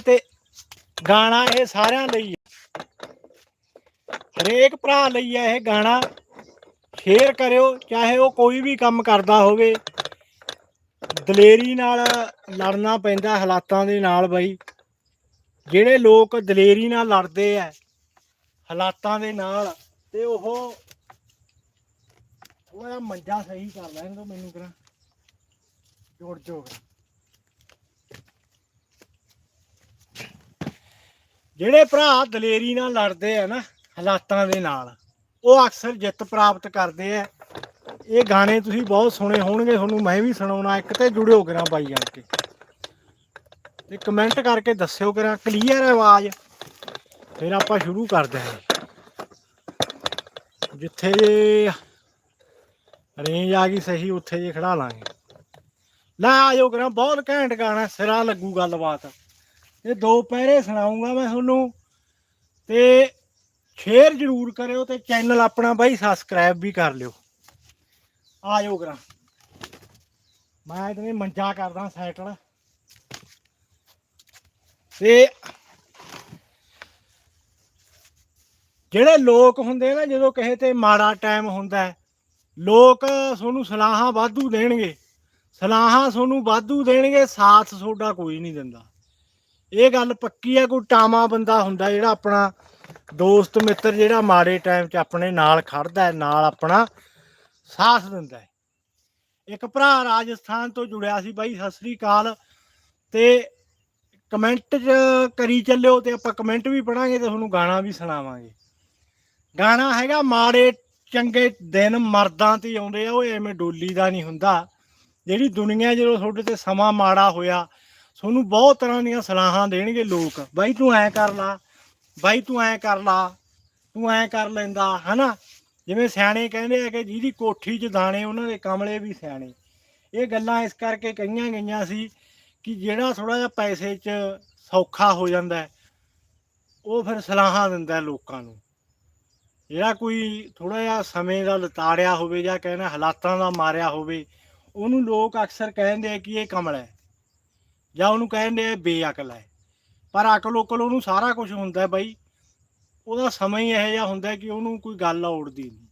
ਤੇ ਗਾਣਾ ਇਹ ਸਾਰਿਆਂ ਲਈ ਹੈ। ਹਰੇਕ ਭਰਾ ਲਈ ਹੈ ਇਹ ਗਾਣਾ। ਸ਼ੇਅਰ ਕਰਿਓ, ਚਾਹੇ ਉਹ ਕੋਈ ਵੀ ਕੰਮ ਕਰਦਾ ਹੋਵੇ। ਦਲੇਰੀ ਨਾਲ ਲੜਨਾ ਪੈਂਦਾ ਹਾਲਾਤਾਂ ਦੇ ਨਾਲ ਬਈ। ਜਿਹੜੇ ਲੋਕ ਦਲੇਰੀ ਨਾਲ ਲੜਦੇ ਆ, ਹਾਲਾਤਾਂ ਦੇ ਨਾਲ ਤੇ ਉਹ ਥੋੜਾ ਮੰਜਾ ਸਹੀ ਕਰ ਲੈਣ ਦੋ ਮੈਨੂੰ ਕਰਾਂ ਜੋੜ ਜੋੜ ਜਿਹੜੇ ਭਰਾ ਦਲੇਰੀ ਨਾਲ ਲੜਦੇ ਆ ਨਾ, ਹਾਲਾਤਾਂ ਦੇ ਨਾਲ, ਉਹ ਅਕਸਰ ਜਿੱਤ ਪ੍ਰਾਪਤ ਕਰਦੇ ਆ। ਇਹ ਗਾਣੇ ਤੁਸੀਂ ਬਹੁਤ ਸੁਣੇ ਹੋਣਗੇ, ਤੁਹਾਨੂੰ ਮੈਂ ਵੀ ਸੁਣਾਉਣਾ, ਇੱਕ ਤੇ ਜੁੜਿਓ ਕਰਾਂ ਬਾਈ ਜਾਣ ਕੇ। ਤੇ ਕਮੈਂਟ ਕਰਕੇ ਦੱਸਿਓ ਕਰਾਂ ਕਲੀਅਰ ਆਵਾਜ਼, ਫਿਰ ਆਪਾਂ ਸ਼ੁਰੂ ਕਰਦੇ ਹਾਂ। ਜਿੱਥੇ ਜੇ ਰੇਂਜ ਆ ਗਈ ਸਹੀ, ਉੱਥੇ ਜੇ ਖੜਾ ਲਾਂਗੇ। ਲੈ ਆਜੋ ਕਰਾਂ, ਬਹੁਤ ਘੈਂਟ ਗਾਣਾ, ਸਿਰਾ ਲੱਗੂ ਗੱਲਬਾਤ। ਇਹ ਦੋ ਪਹਿਰੇ ਸੁਣਾਉਂਗਾ ਮੈਂ ਤੁਹਾਨੂੰ ਤੇ ਸ਼ੇਅਰ ਜ਼ਰੂਰ ਕਰਿਓ ਤੇ ਚੈਨਲ ਆਪਣਾ ਬਾਈ ਸਬਸਕ੍ਰਾਈਬ ਵੀ ਕਰ ਲਿਓ। ਆਜੋ ਕਰਾਂ ਮੈਂ ਇਤਨੇ ਮੰਜਾ ਕਰਦਾ ਸੈਟਲ। ਤੇ ਜਿਹੜੇ ਲੋਕ ਹੁੰਦੇ ਨਾ, ਜਦੋਂ ਕਿਸੇ ਤੇ ਮਾੜਾ ਟਾਈਮ ਹੁੰਦਾ ਲੋਕ ਤੁਹਾਨੂੰ ਸਲਾਹਾਂ ਵਾਧੂ ਦੇਣਗੇ। ਸਲਾਹਾਂ ਤੁਹਾਨੂੰ ਵਾਧੂ ਦੇਣਗੇ, ਸਾਥ ਤੁਹਾਡਾ ਕੋਈ ਨਹੀਂ ਦਿੰਦਾ। ਇਹ ਗੱਲ ਪੱਕੀ ਆ, ਕੋਈ ਟਾਮਾ ਬੰਦਾ ਹੁੰਦਾ ਜਿਹੜਾ ਆਪਣਾ ਦੋਸਤ, ਮਿੱਤਰ ਜਿਹੜਾ ਮਾੜੇ ਟਾਈਮ 'ਚ ਆਪਣੇ ਨਾਲ ਖੜਦਾ ਹੈ, ਨਾਲ ਆਪਣਾ ਸਾਥ ਦਿੰਦਾ ਹੈ। ਇੱਕ ਭਰਾ ਰਾਜਸਥਾਨ ਤੋਂ ਜੁੜਿਆ ਸੀ ਬਾਈ, ਸਤਿ ਸ੍ਰੀ ਅਕਾਲ। ਤੇ ਕਮੈਂਟ 'ਚ ਕਰੀ ਚੱਲਿਓ ਤੇ ਆਪਾਂ ਕਮੈਂਟ ਵੀ ਪੜਾਂਗੇ ਤੇ ਤੁਹਾਨੂੰ ਗਾਣਾ ਵੀ ਸੁਣਾਵਾਂਗੇ। ਗਾਣਾ ਹੈਗਾ, ਮਾੜੇ ਚੰਗੇ ਦਿਨ ਮਰਦਾਂ ਤੇ ਆਉਂਦੇ ਆ, ਉਹ ਐਵੇਂ ਡੋਲੀ ਦਾ ਨਹੀਂ ਹੁੰਦਾ। ਜਿਹੜੀ ਦੁਨੀਆ ਜਦੋਂ ਤੁਹਾਡੇ ਤੇ ਸਮਾਂ ਮਾੜਾ ਹੋਇਆ ਤੁਹਾਨੂੰ ਬਹੁਤ ਤਰ੍ਹਾਂ ਦੀਆਂ ਸਲਾਹਾਂ ਦੇਣਗੇ ਲੋਕ। ਬਾਈ ਤੂੰ ਐ ਕਰ ਲਾ, ਬਾਈ ਤੂੰ ਐ ਕਰ ਲਾ, ਤੂੰ ਐ ਕਰ ਲੈਂਦਾ, ਹਨਾ? ਜਿਵੇਂ ਸਿਆਣੇ ਕਹਿੰਦੇ ਆ ਕਿ ਜਿਹਦੀ ਕੋਠੀ 'ਚ ਦਾਣੇ, ਉਹਨਾਂ ਦੇ ਕਮਲੇ ਵੀ ਸਿਆਣੇ। ਇਹ ਗੱਲਾਂ ਇਸ ਕਰਕੇ ਕਹੀਆਂ ਗਈਆਂ ਸੀ ਕਿ ਜਿਹੜਾ ਥੋੜਾ ਜਿਹਾ ਪੈਸੇ 'ਚ ਸੌਖਾ ਹੋ ਜਾਂਦਾ ਉਹ ਫਿਰ ਸਲਾਹਾਂ ਦਿੰਦਾ ਲੋਕਾਂ ਨੂੰ। ਜਿਹੜਾ ਕੋਈ ਥੋੜਾ ਜਿਹਾ ਸਮੇਂ ਦਾ ਲਤਾੜਿਆ ਹੋਵੇ ਜਾਂ ਕਹਿੰਦਾ ਹਾਲਾਤਾਂ ਦਾ ਮਾਰਿਆ ਹੋਵੇ, ਉਹਨੂੰ ਲੋਕ ਅਕਸਰ ਕਹਿੰਦੇ ਆ ਕਿ ਇਹ ਕਮਲ ਹੈ। ਜਾਂ ਉਹਨੂੰ ਕਹਿੰਦੇ ਆ ਬੇਅਕਲ ਹੈ। ਪਰ ਅਕਲ ਉਕਲ ਉਹਨੂੰ ਸਾਰਾ ਕੁਝ ਹੁੰਦਾ ਬਾਈ। ਉਹਦਾ ਸਮਾਂ ਹੀ ਇਹੋ ਜਿਹਾ ਹੁੰਦਾ ਕਿ ਉਹਨੂੰ ਕੋਈ ਗੱਲ ਆਉੜਦੀ ਨਹੀਂ।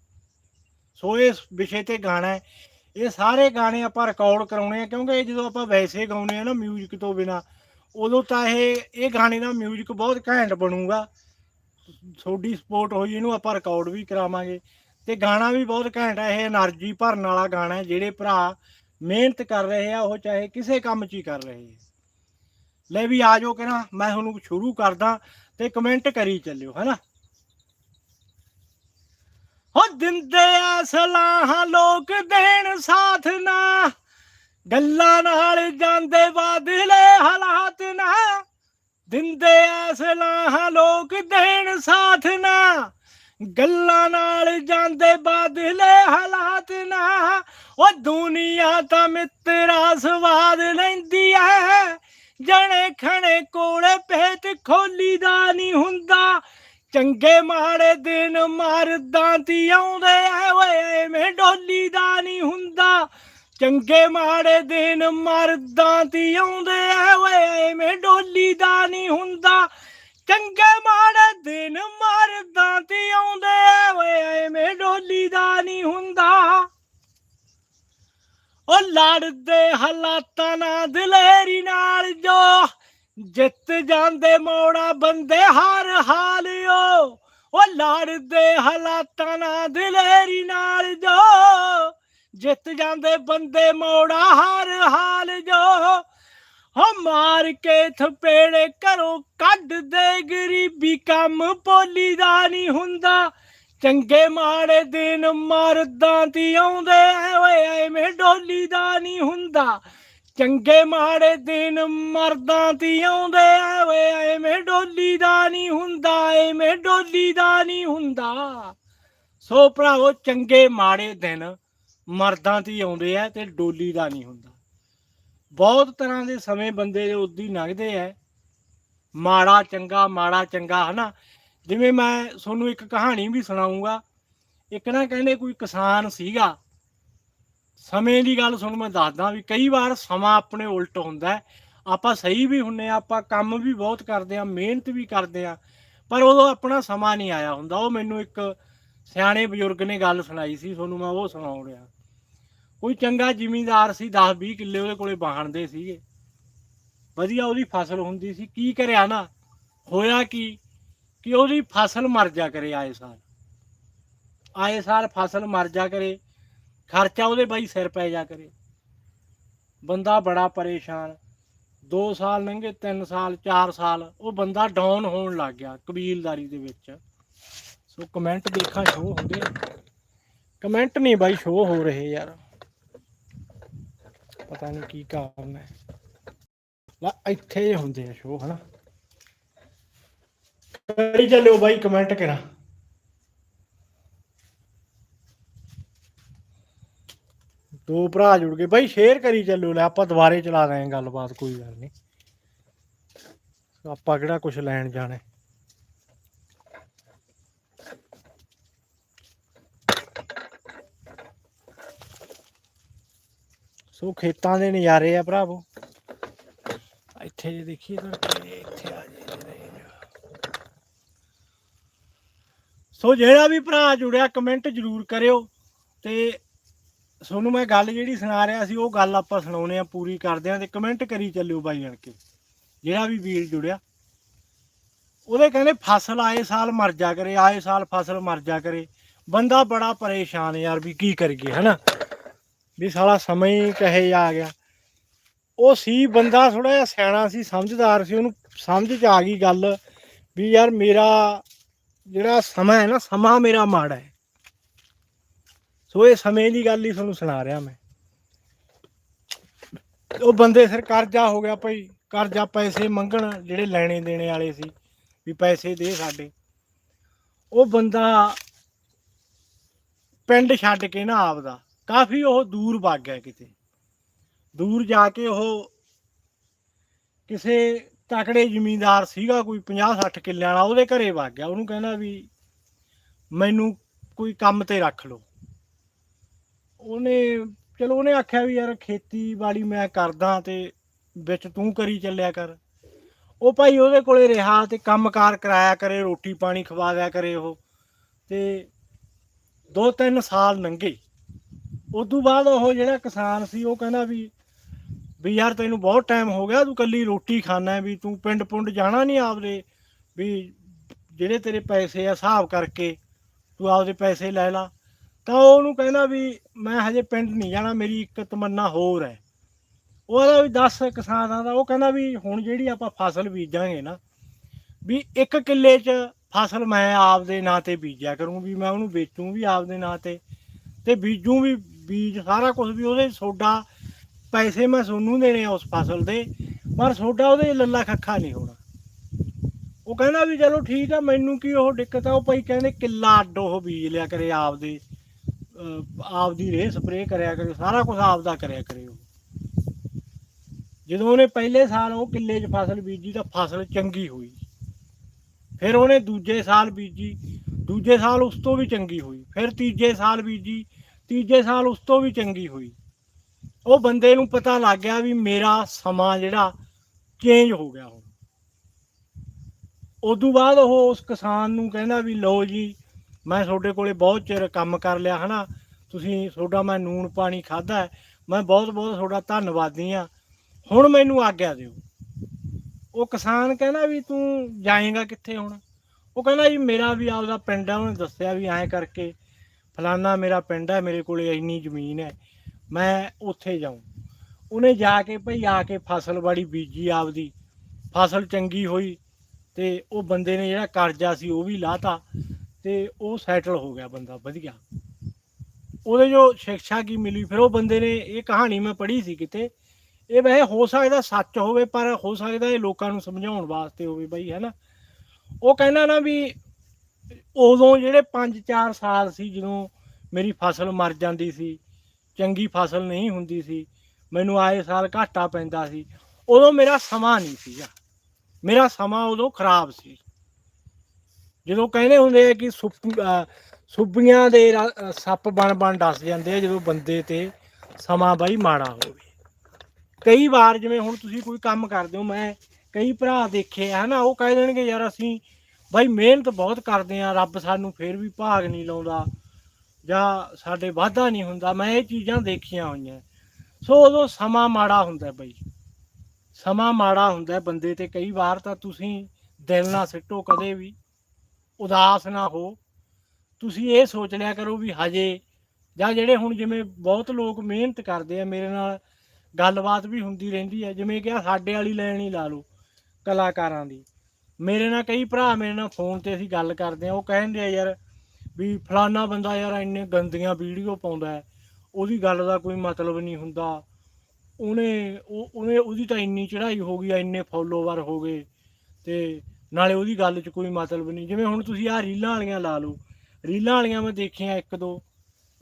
ਸੋ ਇਸ ਵਿਸ਼ੇ ਤੇ ਗਾਣਾ ਹੈ। ਇਹ ਸਾਰੇ ਗਾਣੇ ਆਪਾਂ ਰਿਕਾਰਡ ਕਰਾਉਣੇ ਆ, ਕਿਉਂਕਿ ਜਦੋਂ ਆਪਾਂ ਵੈਸੇ ਗਾਉਨੇ ਆ ਨਾ 뮤직 ਤੋਂ ਬਿਨਾ, ਉਦੋਂ ਤਾਂ ਇਹ ਇਹ ਗਾਣੇ ਦਾ 뮤직 ਬਹੁਤ ਘੈਂਟ ਬਣੂਗਾ। ਥੋੜੀ ਸਪੋਰਟ ਹੋਈ, ਇਹਨੂੰ ਆਪਾਂ ਰਿਕਾਰਡ ਵੀ ਕਰਾਵਾਂਗੇ। ਤੇ ਗਾਣਾ ਵੀ ਬਹੁਤ ਘੈਂਟ ਹੈ, ਇਹ એનર્ਜੀ ਭਰਨ ਵਾਲਾ ਗਾਣਾ ਹੈ। ਜਿਹੜੇ ਭਰਾ ਮਿਹਨਤ ਕਰ ਰਹੇ ਆ, ਉਹ ਚਾਹੇ ਕਿਸੇ ਕੰਮ 'ਚ ਹੀ ਕਰ ਰਹੇ ਆ। ਲੈ ਵੀ ਆ ਜਾਓ ਕਿਨਾ ਮੈਂ ਤੁਹਾਨੂੰ ਸ਼ੁਰੂ ਕਰਦਾ ਤੇ ਕਮੈਂਟ ਕਰੀ ਚੱਲਿਓ, ਹੈਨਾ? ਹੋ ਦਿੰਦੇ ਆ ਸਲਾਹਾਂ ਲੋਕ ਦੇਣ ਸਾਥ ਨਾ, ਗੱਲਾਂ ਨਾਲ ਜਾਂਦੇ ਬਾਦਲੇ ਹਾਲਾਤ ਨਾ। ਦਿੰਦੇ ਆ ਸਲਾਹਾਂ ਲੋਕ ਦੇਣ ਸਾਥ ਨਾ, ਗੱਲਾਂ ਨਾਲ ਜਾਂਦੇ ਬਾਦਲੇ ਹਾਲਾਤ ਨਾ। ਉਹ ਦੁਨੀਆ ਤਾਂ ਮਿੱਤਰਾ ਸਵਾਦ ਲੈਂਦੀ ਐ ਜਣੇ ਖਣੇ ਕੋਲੇ ਭੇਤ ਖੋਲੀ ਦਾ ਨਹੀਂ ਹੁੰਦਾ। ਚੰਗੇ ਮਾੜੇ ਦਿਨ ਮਰਦਾਂ ਤੀ ਆਉਂਦੇ ਐ ਓਏ, ਐਵੇਂ ਡੋਲੀ ਦਾ ਨਹੀਂ ਹੁੰਦਾ। ਚੰਗੇ ਮਾੜੇ ਦਿਨ ਮਰਦਾਂ ਤੀ ਆਉਂਦੇ ਐ ਓਏ, ਐਵੇਂ ਡੋਲੀ ਦਾ ਨਹੀਂ ਹੁੰਦਾ। ਚੰਗੇ ਮਾੜੇ ਦਿਨ ਮਰਦਾਂ ਤੀ ਆਉਂਦੇ ਐ ਓਏ ਮੈਂ ਡੋਲੀ ਦਾ ਨਹੀਂ ਹੁੰਦਾ। ਉਹ ਲੜਦੇ ਹਾਲਾਤਾਂ ਨਾਲ ਦਲੇਰੀ ਨਾਲ ਜੋ। ਜਿੱਤ ਜਾਂਦੇ ਮੋੜਾ ਬੰਦੇ ਹਰ ਹਾਲ ਓ। ਉਹ ਲੜਦੇ ਹਾਲਾਤਾਂ ਨਾਲ ਦਲੇਰੀ ਨਾਲ ਜੋ। ਜਿੱਤ ਜਾਂਦੇ ਬੰਦੇ ਮੋੜਾ ਹਰ ਹਾਲ ਜੋ। ਹੋ ਮਾਰ ਕੇ ਥਪੇੜੇ ਘਰੋਂ ਕੱਢ ਦੇ ਗਰੀਬੀ ਕੰਮ ਬੋਲੀ ਦਾ ਨਹੀਂ ਹੁੰਦਾ। ਚੰਗੇ ਮਾੜੇ ਦਿਨ ਮਰਦਾਂ ਦੀ ਆਉਂਦੇ ਐ ਓਏ ਐਵੇਂ ਡੋਲੀ ਦਾ ਨਹੀਂ ਹੁੰਦਾ। ਚੰਗੇ ਮਾੜੇ ਦਿਨ ਮਰਦਾਂ ਦੀ ਆਉਂਦੇ ਐ ਓਏ ਐਵੇਂ ਡੋਲੀ ਦਾ ਨਹੀਂ ਹੁੰਦਾ, ਐਵੇਂ ਡੋਲੀ ਦਾ ਨਹੀਂ ਹੁੰਦਾ। ਸੋ ਭਰਾਵੋ, ਚੰਗੇ ਮਾੜੇ ਦਿਨ ਮਰਦਾਂ ਦੀ ਆਉਂਦੇ ਐ ਤੇ ਡੋਲੀ ਦਾ ਨਹੀਂ ਹੁੰਦਾ। ਬਹੁਤ ਤਰ੍ਹਾਂ ਦੇ ਸਮੇਂ ਬੰਦੇ ਦੇ ਉਦੀ ਲੰਘਦੇ ਐ। ਮਾੜਾ ਚੰਗਾ ਮਾੜਾ ਚੰਗਾ, ਹਨਾ? ਜਿਵੇਂ ਮੈਂ ਤੁਹਾਨੂੰ ਇੱਕ ਕਹਾਣੀ ਵੀ ਸੁਣਾਉਂਗਾ। ਇੱਕ ਨਾ ਕਹਿੰਦੇ ਕੋਈ ਕਿਸਾਨ ਸੀਗਾ। ਸਮੇਂ ਦੀ ਗੱਲ ਤੁਹਾਨੂੰ ਮੈਂ ਦੱਸਦਾ ਵੀ ਕਈ ਵਾਰ ਸਮਾਂ ਆਪਣੇ ਉਲਟ ਹੁੰਦਾ ਆਪਾਂ ਸਹੀ ਵੀ ਹੁੰਨੇ ਆ ਆਪਾਂ ਕੰਮ ਵੀ ਬਹੁਤ ਕਰਦੇ ਆ ਮਿਹਨਤ ਵੀ ਕਰਦੇ ਆ ਪਰ ਉਦੋਂ ਆਪਣਾ ਸਮਾਂ ਨਹੀਂ ਆਇਆ ਹੁੰਦਾ। ਉਹ ਮੈਨੂੰ ਇੱਕ ਸਿਆਣੇ ਬਜ਼ੁਰਗ ਨੇ ਗੱਲ ਸੁਣਾਈ ਸੀ, ਤੁਹਾਨੂੰ ਮੈਂ ਉਹ ਸੁਣਾਉ ਰਿਹਾ। ਕੋਈ ਚੰਗਾ ਜ਼ਿਮੀਂਦਾਰ ਸੀ 10 20 ਕਿੱਲੇ ਉਹਦੇ ਕੋਲੇ ਬਾਹਣਦੇ ਸੀਗੇ। ਵਧੀਆ ਉਹਦੀ ਫਸਲ ਹੁੰਦੀ ਸੀ। ਕੀ ਕਰਿਆ ਨਾ? ਹੋਇਆ ਕੀ? ਕਿ ਉਹਦੀ ਫਸਲ ਮਰ ਜਾ ਕਰੇ ਆਏ ਸਾਲ। ਆਏ ਸਾਲ ਫਸਲ ਮਰ ਜਾ ਕਰੇ, ਖਰਚਾ ਉਹਦੇ ਬਾਈ ਸਿਰ ਪੈ ਜਾ ਕਰੇ। ਬੰਦਾ ਬੜਾ ਪਰੇਸ਼ਾਨ 2 ਸਾਲ ਲੰਘੇ 3 ਸਾਲ 4 ਸਾਲ, ਉਹ ਬੰਦਾ ਡਾਊਨ ਹੋਣ ਲੱਗ ਗਿਆ ਕਬੀਲਦਾਰੀ ਦੇ ਵਿੱਚ। ਸੋ ਕਮੈਂਟ ਦੇਖਾਂ ਸ਼ੋ ਹੁੰਦੇ ਕਮੈਂਟ ਨਹੀਂ ਬਾਈ ਸ਼ੋ ਹੋ ਰਹੇ ਯਾਰ। ਪਤਾ ਨਹੀਂ ਕੀ ਕਾਰਨ ਹੈ। ਲਾ, ਇੱਥੇ ਹੁੰਦੇ ਆ ਸ਼ੋ ਹਨਾ? ਕਰੀ ਚੱਲਿਓ ਬਾਈ ਕਮੈਂਟ ਕਰਾਂ ਦੋ ਭਰਾ ਜੁੜ ਗਏ ਬਾਈ ਸ਼ੇਅਰ ਕਰੀ ਚੱਲਿਓ ਲੈ ਆਪਾਂ ਦੁਬਾਰੇ ਚਲਾ ਰਹੇ ਹਾਂ ਗੱਲਬਾਤ ਕੋਈ ਗੱਲ ਨਹੀਂ ਆਪਾਂ ਕਿਹੜਾ ਕੁਝ ਲੈਣ ਜਾਣਾ ਹੈ। ਸੋ ਖੇਤਾਂ ਦੇ ਨਜ਼ਾਰੇ ਆ ਭਰਾਵੋ ਇੱਥੇ ਜੇ ਦੇਖੀਏ ਤਾਂ ਇੱਥੇ ਆ ਜੇ ਸੋ ਜਿਹੜਾ ਵੀ ਭਰਾ ਜੁੜਿਆ ਕਮੈਂਟ ਜ਼ਰੂਰ ਕਰਿਓ ਤੇ ਤੁਹਾਨੂੰ ਮੈਂ ਗੱਲ ਜਿਹੜੀ ਸੁਣਾ ਰਿਹਾ ਸੀ, ਉਹ ਗੱਲ ਆਪਾਂ ਸੁਣਾਉਨੇ ਆ ਪੂਰੀ ਕਰਦੇ ਆ ਤੇ ਕਮੈਂਟ ਕਰੀ ਚੱਲਿਓ ਬਾਈ ਜਣ ਕੇ। ਜਿਹੜਾ ਵੀ ਵੀਰ ਜੁੜਿਆ, ਉਹਦੇ ਕਹਿੰਦੇ ਫਸਲ ਆਏ ਸਾਲ ਮਰ ਜਾ ਕਰੇ, ਆਏ ਸਾਲ ਫਸਲ ਮਰ ਜਾ ਕਰੇ। ਬੰਦਾ ਬੜਾ ਪਰੇਸ਼ਾਨ ਯਾਰ ਵੀ ਕੀ ਕਰੀਏ, ਹਨਾ? ਵੀ ਸਾਲਾ ਸਮਾਂ ਹੀ ਕਹੇ ਆ ਗਿਆ। ਉਹ ਸੀ ਬੰਦਾ ਥੋੜਾ ਜਿਹਾ ਸਿਆਣਾ ਸੀ, ਸਮਝਦਾਰ ਸੀ, ਉਹਨੂੰ ਸਮਝ ਚ ਆ ਗਈ ਗੱਲ ਵੀ ਯਾਰ ਮੇਰਾ ਜਿਹੜਾ ਸਮਾਂ ਹੈ ਨਾ, ਸਮਾਂ ਮੇਰਾ ਮਾੜਾ ਹੈ। ਸੋ ਇਹ ਸਮੇਂ ਦੀ ਗੱਲ ਹੀ ਤੁਹਾਨੂੰ ਸੁਣਾ ਰਿਹਾ ਮੈਂ। ਉਹ ਬੰਦੇ ਸਿਰ ਕਰਜ਼ਾ ਹੋ ਗਿਆ ਭਾਈ। ਕਰਜ਼ਾ ਪੈਸੇ ਮੰਗਣ ਜਿਹੜੇ ਲੈਣੇ ਦੇਣੇ ਵਾਲੇ ਸੀ, ਵੀ ਪੈਸੇ ਦੇ ਸਾਡੇ। ਉਹ ਬੰਦਾ ਪਿੰਡ ਛੱਡ ਕੇ ਨਾ ਆਪਦਾ। ਕਾਫੀ ਉਹ ਦੂਰ ਵਗ ਗਿਆ ਕਿਤੇ। ਦੂਰ ਜਾ ਕੇ ਉਹ ਕਿਸੇ ਤਕੜੇ ਜ਼ਮੀਂਦਾਰ ਸੀਗਾ, ਕੋਈ 50 60 ਕਿੱਲਿਆਂ ਵਾਲਾ, ਉਹਦੇ ਘਰੇ ਵਗ ਗਿਆ। ਉਹਨੂੰ ਕਹਿੰਦਾ ਵੀ ਮੈਨੂੰ ਕੋਈ ਕੰਮ ਤੇ ਰੱਖ ਲਓ। ਉਹਨੇ, ਚਲੋ ਉਹਨੇ ਆਖਿਆ ਵੀ ਯਾਰ ਖੇਤੀਬਾੜੀ ਮੈਂ ਕਰਦਾ ਤੇ ਵਿੱਚ ਤੂੰ ਕਰੀ ਚੱਲਿਆ ਕਰ। ਉਹ ਭਾਈ ਉਹਦੇ ਕੋਲੇ ਰਿਹਾ ਤੇ ਕੰਮਕਾਰ ਕਰਾਇਆ ਕਰੇ, ਰੋਟੀ ਪਾਣੀ ਖਵਾ ਕਰੇ ਉਹ। ਤੇ ਦੋ ਤਿੰਨ ਸਾਲ ਲੰਘੇ ਤੋਂ ਬਾਅਦ ਉਹ ਜਿਹੜਾ ਕਿਸਾਨ ਸੀ, ਉਹ ਕਹਿੰਦਾ ਵੀ ਵੀ ਯਾਰ ਤੈਨੂੰ ਬਹੁਤ ਟਾਈਮ ਹੋ ਗਿਆ, ਤੂੰ ਕੱਲੀ ਰੋਟੀ ਖਾਣਾ ਹੈ ਵੀ ਤੂੰ ਪਿੰਡ ਪੁੰਡ ਜਾਣਾ ਨਹੀਂ ਆਪਦੇ, ਵੀ ਜਿਹੜੇ ਤੇਰੇ ਪੈਸੇ ਆ ਹਿਸਾਬ ਕਰਕੇ ਤੂੰ ਆਪਦੇ ਪੈਸੇ ਲੈ ਲਾ। ਤਾਂ ਉਹਨੂੰ ਕਹਿੰਦਾ ਵੀ ਮੈਂ ਹਜੇ ਪਿੰਡ ਨਹੀਂ ਜਾਣਾ, ਮੇਰੀ ਇੱਕ ਤਮੰਨਾ ਹੋਰ ਹੈ। ਉਹਦਾ ਵੀ 10 ਕਿਸਾਨਾਂ ਦਾ, ਉਹ ਕਹਿੰਦਾ ਵੀ ਹੁਣ ਜਿਹੜੀ ਆਪਾਂ ਫਸਲ ਬੀਜਾਂਗੇ ਨਾ, ਵੀ ਇੱਕ ਕਿੱਲੇ 'ਚ ਫਸਲ ਮੈਂ ਆਪਦੇ ਨਾਂ ਤੇ ਬੀਜਿਆ ਕਰੂੰ, ਵੀ ਮੈਂ ਉਹਨੂੰ ਵੇਚੂੰ ਵੀ ਆਪਦੇ ਨਾਂ ਤੇ ਤੇ ਬੀਜੂੰ ਵੀ, ਬੀਜ ਸਾਰਾ ਕੁਝ ਵੀ ਉਹਦੇ ਸੋਡਾ ਪੈਸੇ ਮੈਂ ਸੋਨੂੰ ਦੇਣੇ ਆ ਉਸ ਫਸਲ ਦੇ, ਪਰ ਤੁਹਾਡਾ ਉਹਦੇ ਲੱਲਾ ਖੱਖਾ ਨਹੀਂ ਹੋਣਾ। ਉਹ ਕਹਿੰਦਾ ਵੀ ਚਲੋ ਠੀਕ ਆ, ਮੈਨੂੰ ਕੀ ਉਹ ਦਿੱਕਤ ਆ, ਉਹ ਭਾਈ ਕਹਿੰਦੇ ਕਿੱਲਾ ਅੱਡ ਉਹ ਬੀਜ ਲਿਆ ਕਰੇ ਆਪਦੇ, ਅਹ ਆਪਦੀ ਰੇ ਸਪਰੇ ਕਰਿਆ ਕਰੇ, ਸਾਰਾ ਕੁਝ ਆਪਦਾ ਕਰਿਆ ਕਰੇ ਉਹ। ਜਦੋਂ ਉਹਨੇ ਪਹਿਲੇ ਸਾਲ ਉਹ ਕਿੱਲੇ 'ਚ ਫਸਲ ਬੀਜੀ ਤਾਂ ਫਸਲ ਚੰਗੀ ਹੋਈ। ਫਿਰ ਉਹਨੇ ਦੂਜੇ ਸਾਲ ਬੀਜੀ, ਦੂਜੇ ਸਾਲ ਉਸ ਤੋਂ ਵੀ ਚੰਗੀ ਹੋਈ। ਫਿਰ ਤੀਜੇ ਸਾਲ ਬੀਜੀ, ਤੀਜੇ ਸਾਲ ਉਸ ਤੋਂ ਵੀ ਚੰਗੀ ਹੋਈ। ਉਹ ਬੰਦੇ ਨੂੰ ਪਤਾ ਲੱਗ ਗਿਆ ਵੀ ਮੇਰਾ ਸਮਾਂ ਜਿਹੜਾ ਚੇਂਜ ਹੋ ਗਿਆ ਹੁਣ। ਉਦੋਂ ਬਾਅਦ ਉਹ ਉਸ ਕਿਸਾਨ ਨੂੰ ਕਹਿੰਦਾ ਵੀ ਲਓ ਜੀ, ਮੈਂ ਤੁਹਾਡੇ ਕੋਲੇ ਬਹੁਤ ਚਿਰ ਕੰਮ ਕਰ ਲਿਆ, ਹਨਾ? ਤੁਸੀਂ ਤੁਹਾਡਾ ਮੈਂ ਨੂਣ ਪਾਣੀ ਖਾਦਾ ਮੈਂ ਬਹੁਤ ਬਹੁਤ ਤੁਹਾਡਾ ਧੰਨਵਾਦੀ ਆ ਹੁਣ ਮੈਨੂੰ ਆਗਿਆ ਦਿਓ। ਉਹ ਕਿਸਾਨ ਕਹਿੰਦਾ ਵੀ ਤੂੰ ਜਾਏਗਾ ਕਿੱਥੇ ਹੁਣ? ਉਹ ਕਹਿੰਦਾ ਜੀ, ਮੇਰਾ ਵੀ ਆਪਦਾ ਪਿੰਡ ਹੈ, ਉਹਨੇ ਦੱਸਿਆ ਵੀ ਐਂ ਕਰਕੇ, ਫਲਾਨਾ ਮੇਰਾ ਪਿੰਡ ਹੈ, ਮੇਰੇ ਕੋਲੇ ਇੰਨੀ ਜ਼ਮੀਨ ਹੈ। ਮੈਂ ਉੱਥੇ ਜਾਉਂ ਉਹਨੇ ਜਾ ਕੇ ਭਈ ਆ ਕੇ ਫਸਲ ਬਾੜੀ ਬੀਜੀ ਆਪਦੀ। ਫਸਲ ਚੰਗੀ ਹੋਈ ਤੇ ਉਹ ਬੰਦੇ ਨੇ ਜਿਹੜਾ ਕਰਜ਼ਾ ਸੀ ਉਹ ਵੀ ਲਾਤਾ ਤੇ ਉਹ ਸੈਟਲ ਹੋ ਗਿਆ ਬੰਦਾ, ਵਧੀਆ। ਉਹਦੇ ਜੋ ਸਿੱਖਿਆ ਕੀ ਮਿਲੀ, ਫਿਰ ਉਹ ਬੰਦੇ ਨੇ ਇਹ ਕਹਾਣੀ ਮੈਂ ਪੜ੍ਹੀ ਸੀ ਕਿਤੇ। ਇਹ ਵੈਸੇ ਹੋ ਸਕਦਾ ਸੱਚ ਹੋਵੇ, ਪਰ ਹੋ ਸਕਦਾ ਇਹ ਲੋਕਾਂ ਨੂੰ ਸਮਝਾਉਣ ਵਾਸਤੇ ਹੋਵੇ ਬਈ ਹੈ ਨਾ ਉਹ ਕਹਿੰਦਾ ਨਾ ਵੀ ਉਦੋਂ ਜਿਹੜੇ 5-4 ਸਾਲ ਸੀ, ਜਦੋਂ ਮੇਰੀ ਫਸਲ ਮਰ ਜਾਂਦੀ ਸੀ ਚੰਗੀ ਫਸਲ ਨਹੀਂ ਹੁੰਦੀ ਸੀ। ਮੈਨੂੰ ਆਏ ਸਾਲ ਘਾਟਾ ਪੈਂਦਾ ਸੀ। ਉਦੋਂ ਮੇਰਾ ਸਮਾਂ ਨਹੀਂ ਸੀਗਾ। ਮੇਰਾ ਸਮਾਂ ਉਦੋਂ ਖਰਾਬ ਸੀ। ਜਦੋਂ ਕਹਿੰਦੇ ਹੁੰਦੇ ਆ ਕਿ ਸੁੱਪ, ਅਹ ਦੇ ਸੱਪ ਬਣ ਬਣ ਡਸ ਜਾਂਦੇ ਆ, ਜਦੋਂ ਬੰਦੇ ਤੇ ਸਮਾਂ ਬਾਈ ਮਾੜਾ ਹੋਵੇ। ਕਈ ਵਾਰ ਜਿਵੇਂ ਹੁਣ ਤੁਸੀਂ ਕੋਈ ਕੰਮ ਕਰਦੇ ਹੋ, ਮੈਂ ਕਈ ਭਰਾ ਦੇਖੇ ਆ, ਹਨਾ, ਉਹ ਕਹਿ ਦੇਣਗੇ, ਯਾਰ ਅਸੀਂ ਬਾਈ ਮਿਹਨਤ ਬਹੁਤ ਕਰਦੇ ਆ, ਰੱਬ ਸਾਨੂੰ ਫੇਰ ਵੀ ਭਾਗ ਨਹੀਂ ਲਾਉਂਦਾ। ਜਾਂ ਸਾਡੇ ਵਾਧਾ ਨਹੀਂ ਹੁੰਦਾ, ਮੈਂ ਇਹ ਚੀਜ਼ਾਂ ਦੇਖੀਆਂ ਹੋਈਆਂ। ਸੋ ਉਦੋਂ ਸਮਾਂ ਮਾੜਾ ਹੁੰਦਾ ਬਈ। ਸਮਾਂ ਮਾੜਾ ਹੁੰਦਾ ਬੰਦੇ ਤੇ, ਕਈ ਵਾਰ ਤਾਂ ਤੁਸੀਂ ਦਿਲ ਨਾ ਸਿੱਟੋ ਕਦੇ ਵੀ, ਉਦਾਸ ਨਾ ਹੋ। ਤੁਸੀਂ ਇਹ ਸੋਚ ਲਿਆ ਕਰੋ ਵੀ ਹਜੇ, ਜਾਂ ਜਿਹੜੇ ਹੁਣ ਜਿਵੇਂ ਬਹੁਤ ਲੋਕ ਮਿਹਨਤ ਕਰਦੇ ਆ, ਮੇਰੇ ਨਾਲ ਗੱਲਬਾਤ ਵੀ ਹੁੰਦੀ ਰਹਿੰਦੀ ਹੈ ਜਿਵੇਂ ਕਿ ਸਾਡੇ ਵਾਲੀ ਲੈਣ ਹੀ ਲਾ ਲਓ ਕਲਾਕਾਰਾਂ ਦੀ। ਮੇਰੇ ਨਾਲ ਕਈ ਭਰਾ ਮੇਰੇ ਨਾਲ ਫੋਨ ਤੇ ਅਸੀਂ ਗੱਲ ਕਰਦੇ ਆ, ਉਹ ਕਹਿੰਦੇ ਆ, ਯਾਰ ਵੀ ਫਲਾਨਾ ਬੰਦਾ ਯਾਰ ਇੰਨੇ ਗੰਦੀਆਂ ਵੀਡੀਓ ਪਾਉਂਦਾ ਹੈ, ਉਹਦੀ ਗੱਲ ਦਾ ਕੋਈ ਮਤਲਬ ਨਹੀਂ ਹੁੰਦਾ। ਉਹਨੇ, ਉਹ, ਉਹਨੇ, ਉਹਦੀ ਤਾਂ ਇੰਨੀ ਚੜ੍ਹਾਈ ਹੋ ਗਈ ਆ, ਇੰਨੇ ਫੋਲੋਵਰ ਹੋ ਗਏ, ਤੇ ਨਾਲੇ ਉਹਦੀ ਗੱਲ 'ਚ ਕੋਈ ਮਤਲਬ ਨਹੀਂ। ਜਿਵੇਂ ਹੁਣ ਤੁਸੀਂ ਆਹ ਰੀਲਾਂ ਵਾਲੀਆਂ ਲਾ ਲਓ, ਰੀਲਾਂ ਵਾਲੀਆਂ ਮੈਂ ਦੇਖੀਆਂ ਇੱਕ ਦੋ।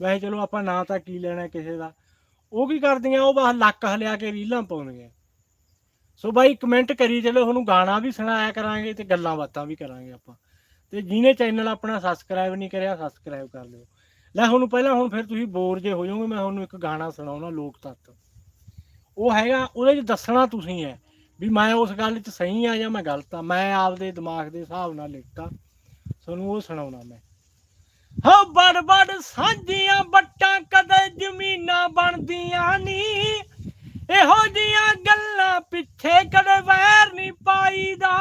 ਵੈਸੇ ਚਲੋ ਆਪਾਂ ਨਾਂ ਤਾਂ ਕੀ ਲੈਣਾ ਕਿਸੇ ਦਾ। ਉਹ ਕੀ ਕਰਦੀਆਂ, ਉਹ ਬਸ ਲੱਕ ਹਲਿਆ ਕੇ ਰੀਲਾਂ ਪਾਉਂਦੀਆਂ। ਸੋ ਬਾਈ ਕਮੈਂਟ ਕਰੀ ਚਲੋ ਉਹਨੂੰ ਗਾਣਾ ਵੀ ਸੁਣਾਇਆ ਕਰਾਂਗੇ ਤੇ ਗੱਲਾਂ ਬਾਤਾਂ ਵੀ ਕਰਾਂਗੇ ਆਪਾਂ। ਤੇ ਜਿਹਨੇ ਚੈਨਲ ਆਪਣਾ ਸਬਸਕ੍ਰਾਈਬ ਨਹੀਂ ਕਰਿਆ ਸਬਸਕ੍ਰਾਈਬ ਕਰ ਲਿਓ। ਲੈ ਹੁਣ ਪਹਿਲਾਂ ਹੁਣ ਫਿਰ ਤੁਸੀਂ ਬੋਰ ਜੇ ਹੋ ਜਾਓਗੇ ਮੈਂ ਤੁਹਾਨੂੰ ਇੱਕ ਗਾਣਾ ਸੁਣਾਉਣਾ ਲੋਕ ਤੱਤ ਉਹ ਹੈਗਾ, ਉਹਦੇ 'ਚ ਦੱਸਣਾ ਤੁਸੀਂ ਹੈ ਵੀ ਮੈਂ ਉਸ ਗੱਲ 'ਚ ਸਹੀ ਆ ਜਾਂ ਮੈਂ ਗਲਤ ਆ, ਮੈਂ ਆਪਦੇ ਦਿਮਾਗ ਦੇ ਹਿਸਾਬ ਨਾਲ ਲਿਖਤਾ, ਤੁਹਾਨੂੰ ਉਹ ਸੁਣਾਉਣਾ ਮੈਂ। ਹੋ, ਬੜ ਬੜ ਸਾਂਝੀਆਂ ਬੱਟਾਂ ਕਦੇ ਜ਼ਮੀਨਾਂ ਬਣਦੀਆਂ ਨਹੀਂ, ਇਹੋ ਜੀਆਂ ਗੱਲਾਂ ਪਿੱਛੇ ਕਦੇ ਵੈਰ ਨਹੀਂ ਪਾਈਦਾ।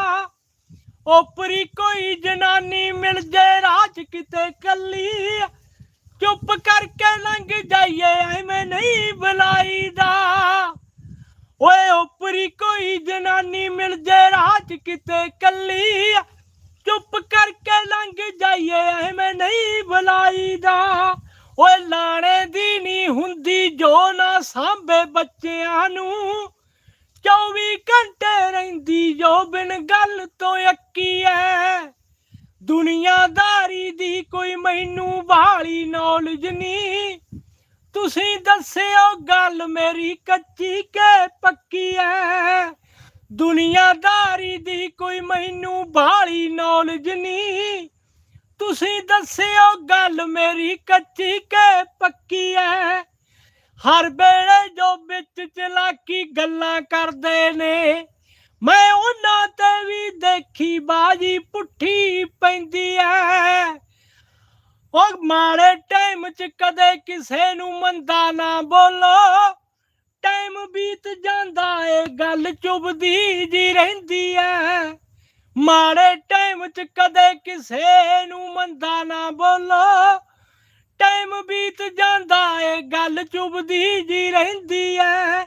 ਓਪਰੀ ਕੋਈ ਜਨਾਨੀ ਮਿਲ ਜੇ, ਰਾਜ ਕਿਤੇ ਕੱਲੀ ਚੁੱਪ ਕਰਕੇ ਲੰਘ ਜਾਈਏ, ਐਵੇਂ ਨਹੀਂ ਬੁਲਾਈਦਾ। ਓਏ ਓਪਰੀ ਕੋਈ ਜਨਾਨੀ ਮਿਲ ਜੇ, ਰਾਜ ਕਿਤੇ ਕੱਲੀ ਚੁੱਪ ਕਰਕੇ ਲੰਘ ਜਾਈਏ, ਐਵੇਂ ਨਹੀਂ ਬੁਲਾਈਦਾ। ਓਏ ਲਾਣੇ ਦੀ ਨਹੀਂ ਹੁੰਦੀ ਜੋ ਨਾ ਸਾਂਭੇ ਬੱਚਿਆਂ ਨੂੰ। 24 ਕੋਈ ਮੈਨੂੰ ਵਾਲੀ ਨੌਲੇਜ ਨਹੀਂ। ਤੁਸੀਂ ਦੱਸਿਓ ਗੱਲ ਮੇਰੀ ਕੱਚੀ ਕੇ ਪੱਕੀ ਐ। ਦੁਨੀਆਦਾਰੀ ਦੀ ਕੋਈ ਮੈਨੂੰ ਬਾਲੀ ਨੌਲੇਜ ਨਹੀਂ। ਤੁਸੀਂ ਦੱਸਿਓ ਗੱਲ ਮੇਰੀ ਕੱਚੀ ਕੇ ਪੱਕੀ ਐ। ਹਰ ਵੇਲੇ ਜੋ ਵਿੱਚ ਚਲਾਕੀ ਗੱਲਾਂ ਕਰਦੇ ਨੇ, ਮੈਂ ਉਹਨਾਂ ਤੇ ਵੀ ਦੇਖੀ ਬਾਜੀ ਪੁੱਠੀ ਪੈਂਦੀ ਐ। ਉਹ ਮਾੜੇ ਟਾਈਮ 'ਚ ਕਦੇ ਕਿਸੇ ਨੂੰ ਮੰਦਾ ਨਾ ਬੋਲੋ। ਟਾਈਮ ਬੀਤ ਜਾਂਦਾ ਏ ਗੱਲ ਚੁਬਦੀ ਜੀ ਰਹਿੰਦੀ ਐ। ਮਾੜੇ ਟਾਈਮ 'ਚ ਕਦੇ ਕਿਸੇ ਨੂੰ ਮੰਦਾ ਨਾ ਬੋਲੋ। ਟਾਈਮ ਬੀਤ ਜਾਂਦਾ ਏ ਗੱਲ ਚੁਬਦੀ ਜੀ ਰਹਿੰਦੀ ਐ।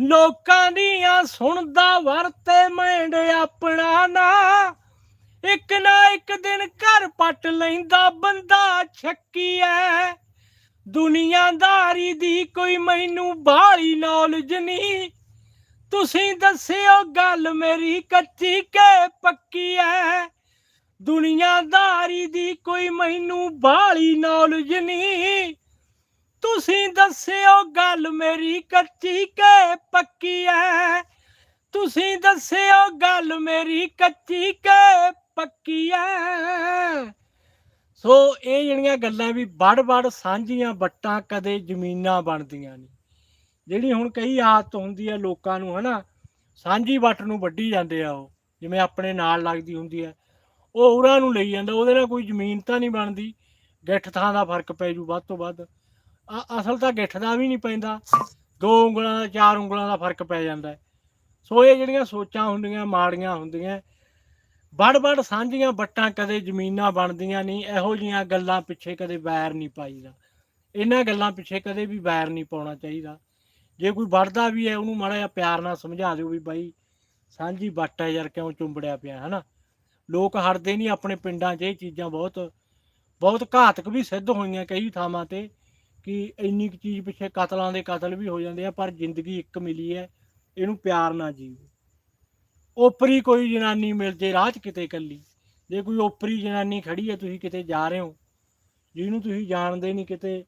ਲੋਕਾਂ ਦੀਆਂ ਸੁਣਦਾ ਵਰਤੇ ਮੈਂਡ ਆਪਣਾ ਨਾ। ਇੱਕ ਨਾ ਇੱਕ ਦਿਨ ਘਰ ਪੱਟ ਲੈਂਦਾ ਬੰਦਾ, ਛੱਕੀ ਐ। ਦੁਨੀਆਦਾਰੀ ਦੀ ਕੋਈ ਮੈਨੂੰ ਬਾਹਲੀ ਨੌਲੇਜ ਨਹੀਂ। ਤੁਸੀਂ ਦੱਸਿਓ ਗੱਲ ਮੇਰੀ ਕੱਚੀ ਕੇ ਪੱਕੀ ਐ। ਦੁਨੀਆਦਾਰੀ ਦੀ ਕੋਈ ਮੈਨੂੰ ਬਾਹਲੀ ਨੌਲੇਜ ਨਹੀਂ। ਤੁਸੀਂ ਦੱਸਿਓ ਗੱਲ ਮੇਰੀ ਕੱਚੀ ਕੇ ਪੱਕੀ ਐ। ਤੁਸੀਂ ਦੱਸਿਓ ਗੱਲ ਮੇਰੀ ਕੱਚੀ ਕੇ ਪੱਕੀ ਐ ਸੋ ਇਹ ਜਿਹੜੀਆਂ ਗੱਲਾਂ ਵੀ ਵੜ ਵੜ ਸਾਂਝੀਆਂ ਵੱਟਾਂ ਕਦੇ ਜ਼ਮੀਨਾਂ ਬਣਦੀਆਂ ਨਹੀਂ। ਜਿਹੜੀ ਹੁਣ ਕਈ ਆਦਤ ਹੁੰਦੀ ਹੈ ਲੋਕਾਂ ਨੂੰ, ਹਨਾ, ਸਾਂਝੀ ਵੱਟ ਨੂੰ ਵੱਢੀ ਜਾਂਦੇ ਆ ਉਹ, ਜਿਵੇਂ ਆਪਣੇ ਨਾਲ ਲੱਗਦੀ ਹੁੰਦੀ ਹੈ ਉਹ ਉਹਨਾਂ ਨੂੰ ਲਈ ਜਾਂਦਾ, ਉਹਦੇ ਨਾਲ ਕੋਈ ਜ਼ਮੀਨ ਤਾਂ ਨਹੀਂ ਬਣਦੀ, ਗਿੱਠ ਥਾਂ ਦਾ ਫ਼ਰਕ ਪੈ ਜੂ ਵੱਧ ਤੋਂ ਵੱਧ। ਅ- ਅਸਲ ਤਾਂ ਗਿੱਠ ਦਾ ਵੀ ਨਹੀਂ ਪੈਂਦਾ, ਦੋ ਉਂਗਲਾਂ ਦਾ, ਚਾਰ ਉਂਗਲਾਂ ਦਾ ਫ਼ਰਕ ਪੈ ਜਾਂਦਾ ਸੋ ਇਹ ਜਿਹੜੀਆਂ ਸੋਚਾਂ ਹੁੰਦੀਆਂ, ਮਾੜੀਆਂ ਹੁੰਦੀਆਂ ਬੜ-ਬੜ ਸਾਂਝੀਆਂ ਬੱਟਾਂ ਕਦੇ ਜ਼ਮੀਨਾਂ ਬਣਦੀਆਂ ਨਹੀਂ, ਇਹੋ ਜੀਆਂ ਗੱਲਾਂ ਪਿੱਛੇ ਕਦੇ ਵੈਰ ਨਹੀਂ ਪਾਈਦਾ। ਇਹਨਾਂ ਗੱਲਾਂ ਪਿੱਛੇ ਕਦੇ ਵੀ ਵੈਰ ਨਹੀਂ ਪਾਉਣਾ ਚਾਹੀਦਾ। ਜੇ ਕੋਈ ਵੜਦਾ ਵੀ ਹੈ, ਉਹਨੂੰ ਮਾੜਾ ਜਿਹਾ ਪਿਆਰ ਨਾਲ ਸਮਝਾ ਦਿਓ ਵੀ ਬਾਈ, ਸਾਂਝੀ ਬੱਟ ਹੈ ਯਾਰ, ਕਿਉਂ ਚੁੰਬੜਿਆ ਪਿਆ, ਹਨਾ? ਲੋਕ ਹਟਦੇ ਨਹੀਂ ਆਪਣੇ ਪਿੰਡਾਂ 'ਚ, ਇਹ ਚੀਜ਼ਾਂ ਬਹੁਤ ਬਹੁਤ ਘਾਤਕ ਵੀ ਸਿੱਧ ਹੋਈਆਂ ਕਈ ਥਾਵਾਂ ਤੇ ਕਿ ਇੰਨੀ ਕੁ ਚੀਜ਼ ਪਿੱਛੇ ਕਤਲਾਂ ਦੇ ਕਤਲ ਵੀ ਹੋ ਜਾਂਦੇ ਆ, ਪਰ ਜ਼ਿੰਦਗੀ ਇੱਕ ਮਿਲੀ ਹੈ, ਇਹਨੂੰ ਪਿਆਰ ਨਾਲ ਜੀਓ। ਓਪਰੀ ਕੋਈ ਜਨਾਨੀ ਮਿਲ ਜੇ, ਰਾਹ 'ਚ ਕਿਤੇ ਇਕੱਲੀ। ਜੇ ਕੋਈ ਓਪਰੀ ਜਨਾਨੀ ਖੜੀ ਹੈ, ਤੁਸੀਂ ਕਿਤੇ ਜਾ ਰਹੇ ਹੋ, ਜਿਹਨੂੰ ਤੁਸੀਂ ਜਾਣਦੇ ਨਹੀਂ, ਕਿਤੇ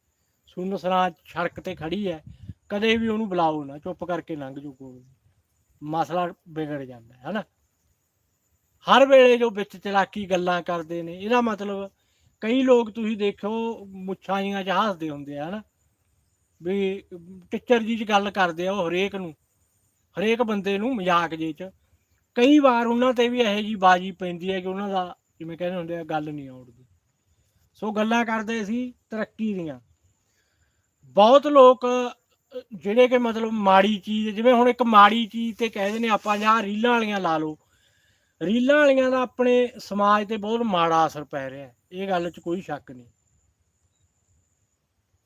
ਸੁਨਸਰਾ ਸੜਕ ਤੇ ਖੜੀ ਹੈ, ਕਦੇ ਵੀ ਉਹਨੂੰ ਬੁਲਾਓ ਨਾ, ਚੁੱਪ ਕਰਕੇ ਲੰਘ ਜਾਓ ਕੋਲ। ਮਸਲਾ ਵਿਗੜ ਜਾਂਦਾ ਹੈ ਹਨਾ? ਹਰ ਵੇਲੇ ਜੋ ਵਿੱਚ ਚਲਾਕੀ ਗੱਲਾਂ ਕਰਦੇ ਨੇ, ਇਹਦਾ ਮਤਲਬ ਕਈ ਲੋਕ ਤੁਸੀਂ ਦੇਖੋ, ਮੁੱਛਾਂ ਜੀਆਂ ਚ ਹੱਸਦੇ ਹੁੰਦੇ ਆ, ਹਨਾ? ਵੀ ਟੀਚਰ ਜੀ ਚ ਗੱਲ ਕਰਦੇ ਆ ਉਹ ਹਰੇਕ ਨੂੰ, ਹਰੇਕ ਬੰਦੇ ਨੂੰ ਮਜ਼ਾਕ ਜੇ ਚ। ਕਈ ਵਾਰ ਉਹਨਾਂ ਤੇ ਵੀ ਇਹੋ ਜੀ ਬਾਜੀ ਪੈਂਦੀ ਹੈ ਕਿ ਉਹਨਾਂ ਦਾ ਜਿਵੇਂ ਕਹਿੰਦੇ ਹੁੰਦੇ ਆ, ਗੱਲ ਨਹੀਂ ਆਉੜਦੀ। ਸੋ ਗੱਲਾਂ ਕਰਦੇ ਸੀ, ਤਰੱਕੀ ਦੀਆਂ। ਬਹੁਤ ਲੋਕ, ਜਿਹੜੇ ਕਿ ਮਤਲਬ ਮਾੜੀ ਚੀਜ਼, ਜਿਵੇਂ ਹੁਣ ਇੱਕ ਮਾੜੀ ਚੀਜ਼ ਤੇ ਕਹਿੰਦੇ ਨੇ ਆਪਾਂ, ਜਾਂ ਰੀਲਾਂ ਵਾਲੀਆਂ ਲਾ ਲਓ। ਰੀਲਾਂ ਵਾਲੀਆਂ ਦਾ ਆਪਣੇ ਸਮਾਜ ਤੇ ਬਹੁਤ ਮਾੜਾ ਅਸਰ ਪੈ ਰਿਹਾ ਇਹ ਗੱਲ 'ਚ ਕੋਈ ਸ਼ੱਕ ਨਹੀਂ।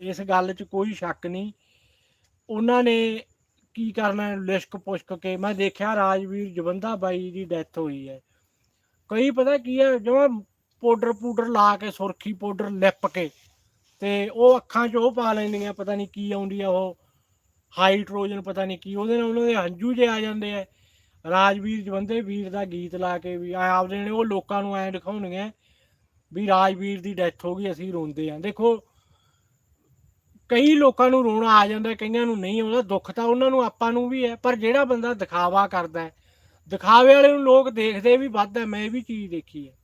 ਇਸ ਗੱਲ 'ਚ ਕੋਈ ਸ਼ੱਕ ਨਹੀਂ। ਉਹਨਾਂ ਨੇ ਕੀ ਕਰਨਾ ਲਿਸ਼ਕ ਪੁਸ਼ਕ ਕੇ। ਮੈਂ ਦੇਖਿਆ ਰਾਜਵੀਰ ਜਵੰਦਾ ਬਾਈ ਦੀ ਡੈਥ ਹੋਈ ਹੈ। ਕਈ ਪਤਾ ਕੀ ਹੈ, ਜਿਵੇਂ ਪਾਊਡਰ ਪੂਡਰ ਲਾ ਕੇ, ਸੁਰਖੀ ਪਾਊਡਰ ਲਿਪ ਕੇ, ਤੇ ਉਹ ਅੱਖਾਂ 'ਚ ਉਹ ਪਾ ਲੈਂਦੀਆਂ, ਪਤਾ ਨਹੀਂ ਕੀ ਆਉਂਦੀ ਆ ਉਹ। ਹਾਈਡਰੋਜਨ ਪਤਾ ਨਹੀਂ ਕੀ, ਉਹਦੇ ਨਾਲ ਉਹਨਾਂ ਦੇ ਹੰਝੂ ਜੇ ਆ ਜਾਂਦੇ ਆ। ਰਾਜਵੀਰ ਜਵੰਦੇ ਵੀਰ ਦਾ ਗੀਤ ਲਾ ਕੇ ਵੀ ਆਪਦੇ ਨੇ ਉਹ ਲੋਕਾਂ ਨੂੰ ਐਂ ਦਿਖਾਉਣਗੇ ਵੀ ਰਾਜਵੀਰ ਦੀ ਡੈਥ ਹੋ ਗਈ, ਅਸੀਂ ਰੋਂਦੇ ਆ। ਦੇਖੋ ਕਈ ਲੋਕਾਂ ਨੂੰ ਰੋਣਾ ਆ ਜਾਂਦਾ, ਕਈਆਂ ਨੂੰ ਨਹੀਂ ਆਉਂਦਾ, ਦੁੱਖ ਤਾਂ ਉਹਨਾਂ ਨੂੰ, ਆਪਾਂ ਨੂੰ ਵੀ ਹੈ, ਪਰ ਜਿਹੜਾ ਬੰਦਾ ਦਿਖਾਵਾ ਕਰਦਾ ਹੈ, ਦਿਖਾਵੇ ਵਾਲੇ ਨੂੰ ਲੋਕ ਦੇਖਦੇ ਵੀ ਵੱਧ ਹੈ, ਮੈਂ ਇਹ ਵੀ ਚੀਜ਼ ਦੇਖੀ ਹੈ।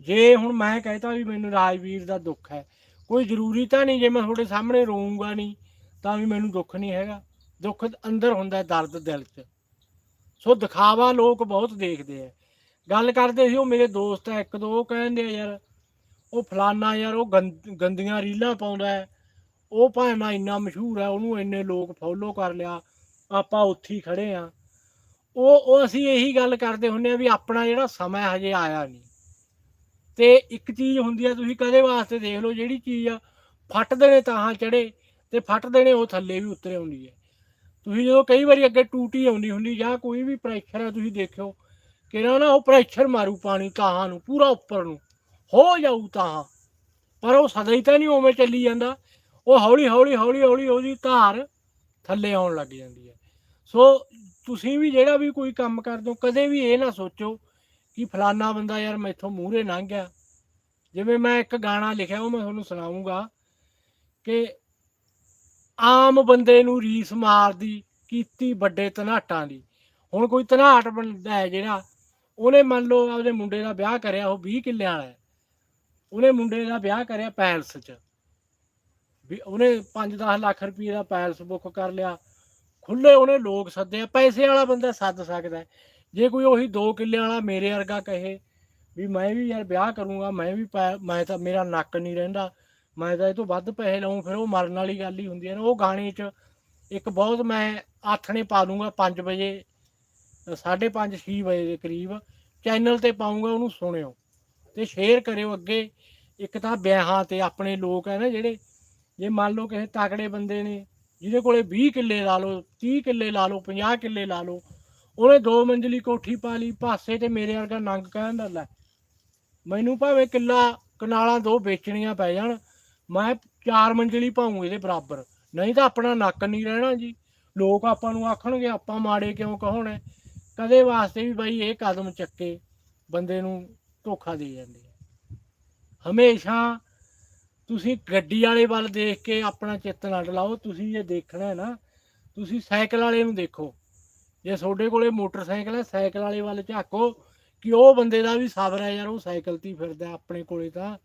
ਜੇ ਹੁਣ ਮੈਂ ਕਹਿਤਾ ਵੀ ਮੈਨੂੰ ਰਾਜਵੀਰ ਦਾ ਦੁੱਖ ਹੈ, ਕੋਈ ਜ਼ਰੂਰੀ ਤਾਂ ਨਹੀਂ ਜੇ ਮੈਂ ਤੁਹਾਡੇ ਸਾਹਮਣੇ ਰੋਊਂਗਾ ਨਹੀਂ, ਤਾਂ ਵੀ ਮੈਨੂੰ ਦੁੱਖ ਨਹੀਂ ਹੈਗਾ। ਦੁੱਖ ਅੰਦਰ ਹੁੰਦਾ ਦਰਦ ਦਿਲ 'ਚ। ਸੋ ਦਿਖਾਵਾ ਲੋਕ ਬਹੁਤ ਦੇਖਦੇ ਆ ਗੱਲ ਕਰਦੇ ਸੀ, ਉਹ ਮੇਰੇ ਦੋਸਤ ਆ ਇੱਕ ਦੋ, ਉਹ ਕਹਿੰਦੇ ਆ ਯਾਰ, ਉਹ ਫਲਾਨਾ ਯਾਰ, ਉਹ ਗੰਦ- ਗੰਦੀਆਂ ਰੀਲਾਂ ਪਾਉਂਦਾ ਹੈ ਉਹ ਭਾਵੇਂ ਇੰਨਾ ਮਸ਼ਹੂਰ ਹੈ ਉਹਨੂੰ ਇੰਨੇ ਲੋਕ ਫੋਲੋ ਕਰ ਲਿਆ, ਆਪਾਂ ਉੱਥੇ ਹੀ ਖੜੇ ਆ। ਉਹ ਉਹ ਅਸੀਂ ਇਹੀ ਗੱਲ ਕਰਦੇ ਹੁੰਨੇ ਆ ਵੀ ਆਪਣਾ ਜਿਹੜਾ ਸਮਾਂ ਹਜੇ ਆਇਆ ਨਹੀਂ। ਤੇ ਇੱਕ ਚੀਜ਼ ਹੁੰਦੀ ਆ, ਤੁਸੀਂ ਕਦੇ ਵਾਸਤੇ ਦੇਖ ਲਓ, ਜਿਹੜੀ ਚੀਜ਼ ਆ, ਫੱਟ ਦੇਣੇ ਤਾਂ ਚੜੇ ਤੇ ਫੱਟ ਦੇਣੇ ਉਹ ਥੱਲੇ ਵੀ ਉਤਰੇ ਹੁੰਦੀ ਹੈ ਤੁਸੀਂ ਜਦੋਂ ਕਈ ਵਾਰੀ ਅੱਗੇ ਟੂਟੀ ਆਉਂਦੀ ਹੁੰਦੀ, ਜਾਂ ਕੋਈ ਵੀ ਪ੍ਰੈਸ਼ਰ ਆ, ਤੁਸੀਂ ਦੇਖਿਓ ਕਿ ਨਾ ਨਾ ਉਹ ਪ੍ਰੈਸ਼ਰ ਮਾਰੂ ਪਾਣੀ ਤਾਹਾਂ ਨੂੰ, ਪੂਰਾ ਉੱਪਰ ਨੂੰ, ਹੋ ਜਾਊ ਤਾਹਾਂ। ਪਰ ਉਹ ਸਦਾ ਹੀ ਤਾਂ ਨਹੀਂ ਉਵੇਂ ਚੱਲੀ ਜਾਂਦਾ। ਉਹ ਹੌਲੀ ਹੌਲੀ ਹੌਲੀ ਹੌਲੀ ਉਹਦੀ ਧਾਰ ਥੱਲੇ ਆਉਣ ਲੱਗ ਜਾਂਦੀ ਹੈ। ਸੋ ਤੁਸੀਂ ਵੀ ਜਿਹੜਾ ਵੀ ਕੋਈ ਕੰਮ ਕਰਦੇ ਹੋ, ਕਦੇ ਵੀ ਇਹ ਨਾ ਸੋਚੋ ਕਿ ਫਲਾਨਾ ਬੰਦਾ ਯਾਰ ਮੈਥੋਂ ਮੂਹਰੇ ਲੰਘ ਗਿਆ। ਜਿਵੇਂ ਮੈਂ ਇੱਕ ਗਾਣਾ ਲਿਖਿਆ, ਉਹ ਮੈਂ ਤੁਹਾਨੂੰ ਸੁਣਾਉਂਗਾ ਕਿ ਆਮ ਬੰਦੇ ਨੂੰ ਰੀਸ ਮਾਰਦੀ, ਕੀਤੀ ਵੱਡੇ ਧਨਾਟਾਂ ਦੀ। ਹੁਣ ਕੋਈ ਧਨਾਟ ਬੰਦਾ ਹੈ ਜਿਹੜਾ, ਉਹਨੇ ਮੰਨ ਲਓ ਆਪਦੇ ਮੁੰਡੇ ਦਾ ਵਿਆਹ ਕਰਿਆ, ਉਹ 20 ਕਿੱਲਿਆਂ ਵਾਲਾ ਹੈ। ਉਹਨੇ ਮੁੰਡੇ ਦਾ ਵਿਆਹ ਕਰਿਆ ਪੈਲਸ 'ਚ। ਵੀ ਉਹਨੇ 5-10 ਲੱਖ ਰੁਪਏ ਦਾ ਪੈਲਸ ਬੁੱਕ ਕਰ ਲਿਆ। ਖੁੱਲੇ ਉਹਨੇ ਲੋਕ ਸੱਦੇ ਆ, ਪੈਸੇ ਵਾਲਾ ਬੰਦਾ ਸੱਦ ਸਕਦਾ ਜੇ ਕੋਈ ਉਹੀ 2 ਕਿੱਲੇ ਵਾਲਾ ਮੇਰੇ ਵਰਗਾ ਕਹੇ ਵੀ ਮੈਂ ਵੀ ਯਾਰ ਵਿਆਹ ਕਰੂੰਗਾ, ਮੈਂ ਵੀ ਪੈ- ਮੈਂ ਤਾਂ, ਮੇਰਾ ਨੱਕ ਨਹੀਂ ਰਹਿੰਦਾ, ਮੈਂ ਤਾਂ ਇਹ ਤੋਂ ਵੱਧ ਪੈਸੇ ਲਾਉਂ ਫਿਰ ਉਹ ਮਰਨ ਵਾਲੀ ਗੱਲ ਹੀ ਹੁੰਦੀ ਹੈ ਨਾ। ਉਹ ਗਾਣੇ 'ਚ ਇੱਕ ਬਹੁਤ ਮੈਂ ਆਥਣੇ ਪਾ ਲੂੰਗਾ 5 ਵਜੇ 5:30 6 ਵਜੇ ਦੇ ਕਰੀਬ, ਚੈਨਲ ਤੇ ਪਾਉਂਗਾ ਉਹਨੂੰ ਸੁਣਿਓ। ਤੇ ਸ਼ੇਅਰ ਕਰਿਓ ਅੱਗੇ। ਇੱਕ ਤਾਂ ਵਿਆਹਾਂ ਤੇ ਆਪਣੇ ਲੋਕ ਹੈ ਨਾ ਜਿਹੜੇ ਜੇ ਮੰਨ ਲਓ ਕਿਸੇ ਤਕੜੇ ਬੰਦੇ ਨੇ, ਜਿਹਦੇ ਕੋਲੇ 20 ਕਿੱਲੇ ਲਾ ਲਓ 30 ਕਿੱਲੇ ਲਾ ਲਓ 50 ਕਿੱਲੇ ਲਾ ਲਓ, ਉਹਨੇ ਦੋ ਮੰਜ਼ਲੀ ਕੋਠੀ ਪਾ ਲਈ, ਪਾਸੇ ਤੇ ਮੇਰੇ ਵਰਗਾ ਨੰਗ ਕਹਿੰਦਾ ਲੈ, ਮੈਨੂੰ ਭਾਵੇਂ ਕਿੱਲਾ ਕਨਾਲਾਂ ਦੋ ਵੇਚਣੀਆਂ ਪੈ ਜਾਣ, ਮੈਂ ਚਾਰ ਮੰਜ਼ਲੀ ਪਾਉਂ ਇਹਦੇ ਬਰਾਬਰ, ਨਹੀਂ ਤਾਂ ਆਪਣਾ ਨੱਕ ਨਹੀਂ ਰਹਿਣਾ ਜੀ। ਲੋਕ ਆਪਾਂ ਨੂੰ ਆਖਣਗੇ, ਆਪਾਂ ਮਾੜੇ ਕਿਉਂ ਕਹੋਣੇ ਕਦੇ ਵਾਸਤੇ ਵੀ ਬਾਈ ਇਹ ਕਦਮ ਚੱਕੇ, ਬੰਦੇ ਨੂੰ ਧੋਖਾ ਦੇ ਜਾਂਦੇ ਆ। ਹਮੇਸ਼ਾ ਤੁਸੀਂ ਗੱਡੀ ਵਾਲੇ ਵੱਲ ਦੇਖ ਕੇ ਆਪਣਾ ਚਿੱਤ ਨਾ ਡਲਾਓ, ਤੁਸੀਂ ਜੇ ਦੇਖਣਾ ਹੈ ਨਾ, ਤੁਸੀਂ ਸਾਈਕਲ ਵਾਲੇ ਨੂੰ ਦੇਖੋ। ਜੇ ਤੁਹਾਡੇ ਕੋਲੇ ਮੋਟਰਸਾਈਕਲ ਹੈ, ਸਾਈਕਲ ਵਾਲੇ ਵੱਲ ਝਾਕੋ ਕਿ ਉਹ ਬੰਦੇ ਦਾ ਵੀ ਸਬਰ ਹੈ ਯਾਰ, ਉਹ ਸਾਈਕਲ ਤੇ ਹੀ ਫਿਰਦਾ ਆਪਣੇ ਕੋਲੇ ਤਾਂ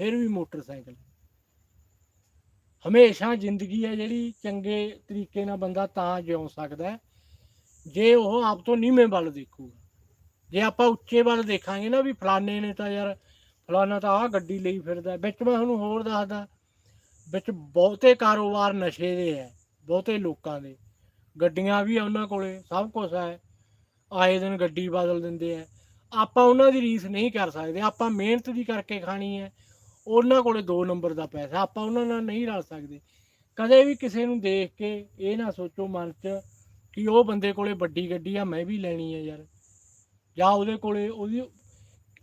ਫਿਰ ਵੀ ਮੋਟਰਸਾਈਕਲ ਹਮੇਸ਼ਾ ਜ਼ਿੰਦਗੀ ਹੈ ਜਿਹੜੀ ਚੰਗੇ ਤਰੀਕੇ ਨਾਲ ਬੰਦਾ ਤਾਂ ਜਿਉ ਸਕਦਾ ਜੇ ਉਹ ਆਪ ਤੋਂ ਨੀਵੇਂ ਵੱਲ ਦੇਖੂਗਾ, ਜੇ ਆਪਾਂ ਉੱਚੇ ਵੱਲ ਦੇਖਾਂਗੇ ਨਾ ਵੀ ਫਲਾਣੇ ਨੇ ਤਾਂ ਯਾਰ ਫਲਾਣਾ ਤਾਂ ਆਹ ਗੱਡੀ ਲਈ ਫਿਰਦਾ, ਵਿੱਚ ਮੈਂ ਤੁਹਾਨੂੰ ਹੋਰ ਦੱਸਦਾ, ਵਿੱਚ ਬਹੁਤੇ ਕਾਰੋਬਾਰ ਨਸ਼ੇ ਦੇ ਹੈ, ਬਹੁਤੇ ਲੋਕਾਂ ਦੇ। ਗੱਡੀਆਂ ਵੀ ਆ ਉਹਨਾਂ ਕੋਲੇ, ਸਭ ਕੁਝ ਹੈ। ਆਏ ਦਿਨ ਗੱਡੀ ਬਦਲ ਦਿੰਦੇ ਆ ਆਪਾਂ ਉਹਨਾਂ ਦੀ ਰੀਸ ਨਹੀਂ ਕਰ ਸਕਦੇ, ਆਪਾਂ ਮਿਹਨਤ ਦੀ ਕਰਕੇ ਖਾਣੀ ਹੈ। ਉਹਨਾਂ ਕੋਲੇ 2 ਨੰਬਰ ਦਾ ਪੈਸਾ, ਆਪਾਂ ਉਹਨਾਂ ਨਾਲ ਨਹੀਂ ਰਲ ਸਕਦੇ। ਕਦੇ ਵੀ ਕਿਸੇ ਨੂੰ ਦੇਖ ਕੇ ਇਹ ਨਾ ਸੋਚੋ ਮਨ 'ਚ ਕਿ ਉਹ ਬੰਦੇ ਕੋਲੇ ਵੱਡੀ ਗੱਡੀ ਆ, ਮੈਂ ਵੀ ਲੈਣੀ ਹੈ ਯਾਰ। ਜਾਂ ਉਹਦੇ ਕੋਲੇ ਉਹਦੀ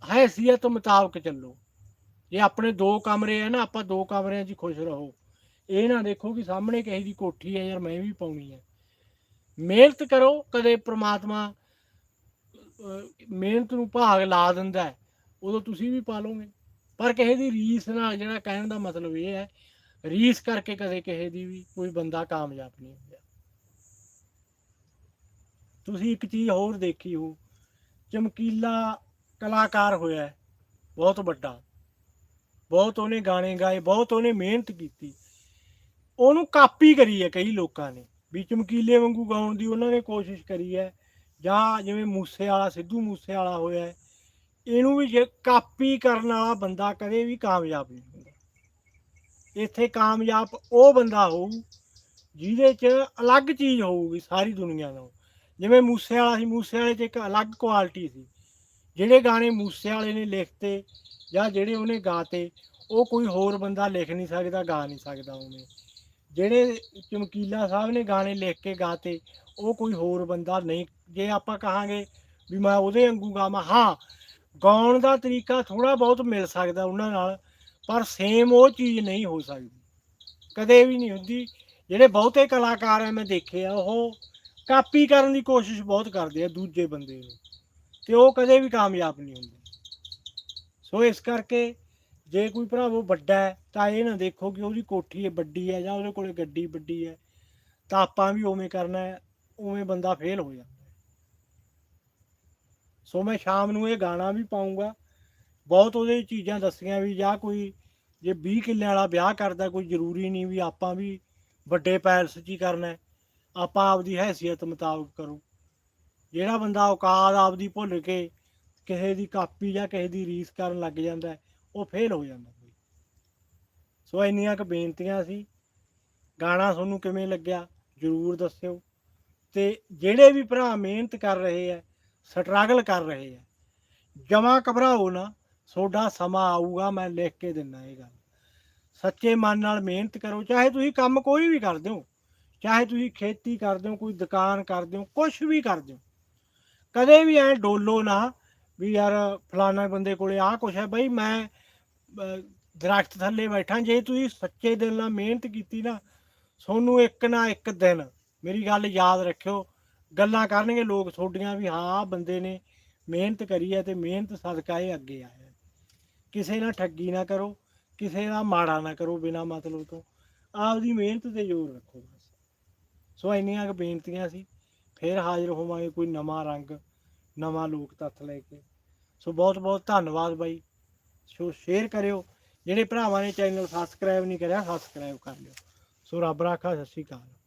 ਹੈਸੀਅਤ ਮੁਤਾਬਕ ਚੱਲੋ। ਜੇ ਆਪਣੇ ਦੋ ਕਮਰੇ ਆ ਨਾ ਆਪਾਂ ਦੋ ਕਮਰਿਆਂ 'ਚ ਹੀ ਖੁਸ਼ ਰਹੋ। ਇਹ ਨਾ ਦੇਖੋ ਕਿ ਸਾਹਮਣੇ ਕਿਸੇ ਦੀ ਕੋਠੀ ਹੈ ਯਾਰ ਮੈਂ ਵੀ ਪਾਉਣੀ ਹੈ ਮਿਹਨਤ ਕਰੋ ਕਦੇ ਪ੍ਰਮਾਤਮਾ ਮਿਹਨਤ ਨੂੰ ਭਾਗ ਲਾ ਦਿੰਦਾ ਹੈ, ਉਦੋਂ ਤੁਸੀਂ ਵੀ ਪਾ ਲਓਗੇ। ਪਰ ਕਿਸੇ ਦੀ ਰੀਸ ਨਾਲ ਜਿਹੜਾ ਕਹਿਣ ਦਾ ਮਤਲਬ ਇਹ ਹੈ ਰੀਸ ਕਰਕੇ ਕਦੇ ਕਿਸੇ ਦੀ ਵੀ ਕੋਈ ਬੰਦਾ ਕਾਮਯਾਬ ਨਹੀਂ ਹੁੰਦਾ। ਤੁਸੀਂ ਇੱਕ ਚੀਜ਼ ਹੋਰ ਦੇਖੀ ਹੋ ਚਮਕੀਲਾ ਕਲਾਕਾਰ ਹੋਇਆ ਹੈ, ਬਹੁਤ ਵੱਡਾ। ਬਹੁਤ ਉਹਨੇ ਗਾਣੇ ਗਾਏ ਬਹੁਤ ਉਹਨੇ ਮਿਹਨਤ ਕੀਤੀ। ਉਹਨੂੰ ਕਾਪੀ ਕਰੀ ਹੈ ਕਈ ਲੋਕਾਂ ਨੇ। ਵੀ ਚਮਕੀਲੇ ਵਾਂਗੂ ਗਾਉਣ ਦੀ ਉਹਨਾਂ ਨੇ ਕੋਸ਼ਿਸ਼ ਕਰੀ ਹੈ। ਜਾਂ ਜਿਵੇਂ ਮੂਸੇ ਵਾਲਾ ਸਿੱਧੂ ਮੂਸੇ ਵਾਲਾ ਹੋਇਆ ਹੈ, ਇਹਨੂੰ ਵੀ ਜੇ ਕਾਪੀ ਕਰਨ ਵਾਲਾ ਬੰਦਾ ਕਦੇ ਵੀ ਕਾਮਯਾਬ ਨਹੀਂ ਹੁੰਦਾ। ਇੱਥੇ ਕਾਮਯਾਬ ਉਹ ਬੰਦਾ ਹੋਊ ਜਿਹਦੇ 'ਚ ਅਲੱਗ ਚੀਜ਼ ਹੋਊਗੀ ਸਾਰੀ ਦੁਨੀਆ ਨਾਲੋਂ। ਜਿਵੇਂ ਮੂਸੇ ਵਾਲਾ ਸੀ ਮੂਸੇ ਵਾਲੇ 'ਚ ਇੱਕ ਅਲੱਗ ਕੁਆਲਿਟੀ ਸੀ। ਜਿਹੜੇ ਗਾਣੇ ਮੂਸੇ ਵਾਲੇ ਨੇ ਲਿਖਤੇ ਜਾਂ ਜਿਹੜੇ ਉਹਨੇ ਗਾਤੇ, ਉਹ ਕੋਈ ਹੋਰ ਬੰਦਾ ਲਿਖ ਨਹੀਂ ਸਕਦਾ, ਗਾ ਨਹੀਂ ਸਕਦਾ ਉਹਨੇ। ਜਿਹੜੇ ਚਮਕੀਲਾ ਸਾਹਿਬ ਨੇ ਗਾਣੇ ਲਿਖ ਕੇ ਗਾਤੇ, ਉਹ ਕੋਈ ਹੋਰ ਬੰਦਾ ਨਹੀਂ। ਜੇ ਆਪਾਂ ਕਹਾਂਗੇ ਵੀ ਮੈਂ ਉਹਦੇ ਵਾਂਗੂ ਗਾਵਾਂ, ਹਾਂ, ਗਾਉਣ ਦਾ ਤਰੀਕਾ ਥੋੜਾ ਬਹੁਤ ਮਿਲ ਸਕਦਾ ਉਹਨਾਂ ਨਾਲ, ਪਰ ਸੇਮ ਉਹ ਚੀਜ਼ ਨਹੀਂ ਹੋ ਸਕਦੀ। ਕਦੇ ਵੀ ਨਹੀਂ ਹੁੰਦੀ। ਜਿਹੜੇ ਬਹੁਤੇ ਕਲਾਕਾਰ ਐ ਮੈਂ ਦੇਖੇ ਆ ਉਹ ਕਾਪੀ ਕਰਨ ਦੀ ਕੋਸ਼ਿਸ਼ ਬਹੁਤ ਕਰਦੇ ਆ ਦੂਜੇ ਬੰਦੇ ਨੂੰ। ਤੇ ਉਹ ਕਦੇ ਵੀ ਕਾਮਯਾਬ ਨਹੀਂ ਹੁੰਦੇ। ਸੋ ਇਸ ਕਰਕੇ ਜੇ ਕੋਈ ਭਰਾਵੋ ਵੱਡਾ ਹੈ, ਤਾਂ ਇਹ ਨਾ ਦੇਖੋ ਕਿ ਉਹਦੀ ਕੋਠੀ ਹੈ ਵੱਡੀ ਹੈ ਜਾਂ ਉਹਦੇ ਕੋਲੇ ਗੱਡੀ ਵੱਡੀ ਹੈ, ਤਾਂ ਆਪਾਂ ਵੀ ਉਵੇਂ ਕਰਨਾ ਹੈ, ਉਵੇਂ ਬੰਦਾ ਫੇਲ ਹੋ ਜਾਂਦਾ ਸੋ ਮੈਂ ਸ਼ਾਮ ਨੂੰ ਇਹ ਗਾਣਾ ਵੀ ਪਾਉਂਗਾ ਬਹੁਤ ਉਹਦੇ ਚੀਜ਼ਾਂ ਦੱਸੀਆਂ ਵੀ ਜਾਂ ਕੋਈ ਜੇ 20 ਕਿੱਲੇ ਵਾਲਾ ਵਿਆਹ ਕਰਦਾ, ਕੋਈ ਜ਼ਰੂਰੀ ਨਹੀਂ ਵੀ ਆਪਾਂ ਵੀ ਵੱਡੇ ਪੈਲਸ 'ਚ ਹੀ ਕਰਨਾ ਆਪਾਂ ਆਪਦੀ ਹੈਸੀਅਤ ਮੁਤਾਬਕ ਕਰੋ। ਜਿਹੜਾ ਬੰਦਾ ਔਕਾਤ ਆਪਦੀ ਭੁੱਲ ਕੇ ਕਿਸੇ ਦੀ ਕਾਪੀ ਜਾਂ ਕਿਸੇ ਦੀ ਰੀਸ ਕਰਨ ਲੱਗ ਜਾਂਦਾ ਉਹ ਫੇਲ ਹੋ ਜਾਂਦਾ ਕੋਈ। ਸੋ ਇੰਨੀਆਂ ਕੁ ਬੇਨਤੀਆਂ ਸੀ। ਗਾਣਾ ਤੁਹਾਨੂੰ ਕਿਵੇਂ ਲੱਗਿਆ ਜਰੂਰ ਦੱਸਿਓ। ਤੇ ਜਿਹੜੇ ਵੀ ਭਰਾ ਮਿਹਨਤ ਕਰ ਰਹੇ ਆ ਸਟਰਗਲ ਕਰ ਰਹੇ ਆ ਜਮਾ ਘਬਰਾਓ ਨਾ, ਤੁਹਾਡਾ ਸਮਾਂ ਆਊਗਾ, ਮੈਂ ਲਿਖ ਕੇ ਦਿੰਦਾ ਇਹ ਗੱਲ। ਸੱਚੇ ਮਨ ਨਾਲ ਮਿਹਨਤ ਕਰੋ, ਚਾਹੇ ਤੁਸੀਂ ਕੰਮ ਕੋਈ ਵੀ ਕਰਦੇ ਹੋ ਚਾਹੇ ਤੁਸੀਂ ਖੇਤੀ ਕਰਦੇ ਹੋ ਕੋਈ ਦੁਕਾਨ ਕਰਦੇ ਹੋ ਕੁਝ ਵੀ ਕਰਦੇ ਹੋ ਕਦੇ ਵੀ ਐ ਡੋਲੋ ਨਾ ਵੀ ਯਾਰ ਫਲਾਣਾ ਬੰਦੇ ਕੋਲੇ ਆਹ ਕੁਛ ਹੈ ਬਈ ਮੈਂ ਅਹ, ਦਰਖਤ ਥੱਲੇ ਬੈਠਾ ਜੇ ਤੁਸੀਂ ਸੱਚੇ ਦਿਲ ਨਾਲ ਮਿਹਨਤ ਕੀਤੀ ਨਾ ਤੁਹਾਨੂੰ ਇੱਕ ਨਾ ਇੱਕ ਦਿਨ ਮੇਰੀ ਗੱਲ ਯਾਦ ਰੱਖਿਓ ਗੱਲਾਂ ਕਰਨਗੇ ਲੋਕ ਤੁਹਾਡੀਆਂ ਵੀ ਹਾਂ ਬੰਦੇ ਨੇ ਮਿਹਨਤ ਕਰੀ ਹੈ ਤੇ ਮਿਹਨਤ ਸਦਕਾ ਇਹ ਅੱਗੇ ਆਇਆ ਕਿਸੇ ਨਾਲ ਠੱਗੀ ਨਾ ਕਰੋ ਕਿਸੇ ਦਾ ਮਾੜਾ ਨਾ ਕਰੋ ਬਿਨਾ ਮਤਲਬ ਤੋਂ। ਆਪਦੀ ਮਿਹਨਤ ਤੇ ਜ਼ੋਰ ਰੱਖੋ ਬਸ। ਸੋ ਇੰਨੀਆਂ ਕੁ ਬੇਨਤੀਆਂ ਸੀ। ਫਿਰ ਹਾਜ਼ਰ ਹੋਵਾਂਗੇ ਕੋਈ ਨਵਾਂ ਰੰਗ, ਨਵਾਂ ਲੋਕ ਤੱਥ ਲੈ ਕੇ। ਸੋ ਬਹੁਤ ਬਹੁਤ ਧੰਨਵਾਦ ਬਾਈ। ਸੋ ਸ਼ੇਅਰ ਕਰਿਓ। ਜਿਹੜੇ ਭਰਾਵਾਂ ਨੇ ਚੈਨਲ ਸਬਸਕ੍ਰਾਈਬ ਨਹੀਂ ਕਰਿਆ ਸਬਸਕ੍ਰਾਈਬ ਕਰ ਲਿਓ। ਸੋ ਰੱਬ ਰਾਖਾ, ਸਤਿ ਸ਼੍ਰੀ ਅਕਾਲ।